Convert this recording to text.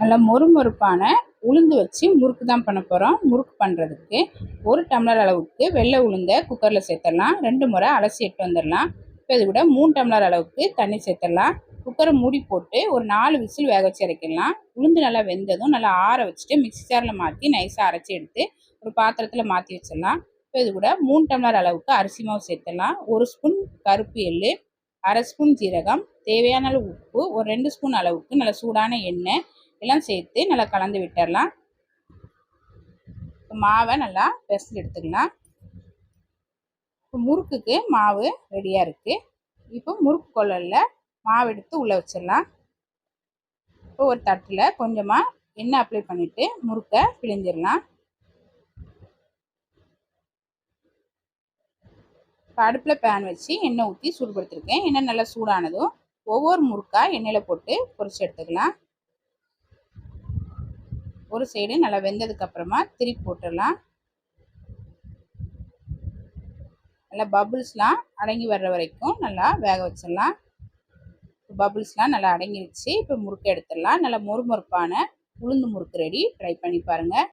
நல்லா மொறுமொறுப்பான உளுந்து வச்சு முறுக்கு தான் பண்ண போகிறோம் முறுக்கு பண்ணுறதுக்கு ஒரு டம்ளர் அளவுக்கு வெள்ளை உளுந்தை குக்கரில் சேர்த்துடலாம். ரெண்டு முறை அலசி எட்டு வந்துடலாம். இப்போ இது கூட மூணு டம்ளர் அளவுக்கு தண்ணி சேர்த்துடலாம். குக்கரை மூடி போட்டு ஒரு நாலு விசில் வேக வச்சு இறக்கிடலாம். உளுந்து நல்லா வெந்ததும் நல்லா ஆற வச்சுட்டு மிக்சி ஜாரில் மாற்றி நைஸாக அரைச்சி எடுத்து ஒரு பாத்திரத்தில் மாற்றி வச்சிடலாம். இப்போ இது கூட மூணு டம்ளர் அளவுக்கு அரிசி மாவு சேர்த்துடலாம். ஒரு ஸ்பூன் கருப்பு எள்ளு அரை ஸ்பூன் ஜீரகம் தேவையான அளவு உப்பு ஒரு ரெண்டு ஸ்பூன் அளவுக்கு நல்ல சூடான எண்ணெய் எல்லாம் சேர்த்து நல்லா கலந்து விட்டுடலாம் மாவை நல்லா பெசஞ்சு எடுத்துக்கலாம். இப்போ முறுக்குக்கு மாவு ரெடியாக இருக்குது இப்போ முறுக்கு கொள்ளலில் மாவு எடுத்து உள்ளே வச்சிடலாம். இப்போ ஒரு தட்டில் கொஞ்சமாக எண்ணெய் அப்ளை பண்ணிவிட்டு முறுக்கை பிழிஞ்சிடலாம். இப்போ அடுப்பில் பேன் வச்சு எண்ணெய் ஊற்றி சூடுபடுத்திருக்கேன். எண்ணெய் நல்லா சூடானதும் ஒவ்வொரு முறுக்காக எண்ணெயில் போட்டு பொரிச்சு எடுத்துக்கலாம். ஒரு சைடு நல்லா வெந்ததுக்கு அப்புறமா திருப்பி போட்டுடலாம். நல்லா பபுள்ஸ்லாம் அடங்கி வர்ற வரைக்கும் நல்லா வேக வச்சிடலாம். பபுள்ஸ்லாம் நல்லா அடங்கிடுச்சு இப்போ முறுக்கு எடுத்துடலாம். நல்லா மொறுமொறுப்பான உளுந்து முறுக்கு ரெடி ட்ரை பண்ணி பாருங்கள்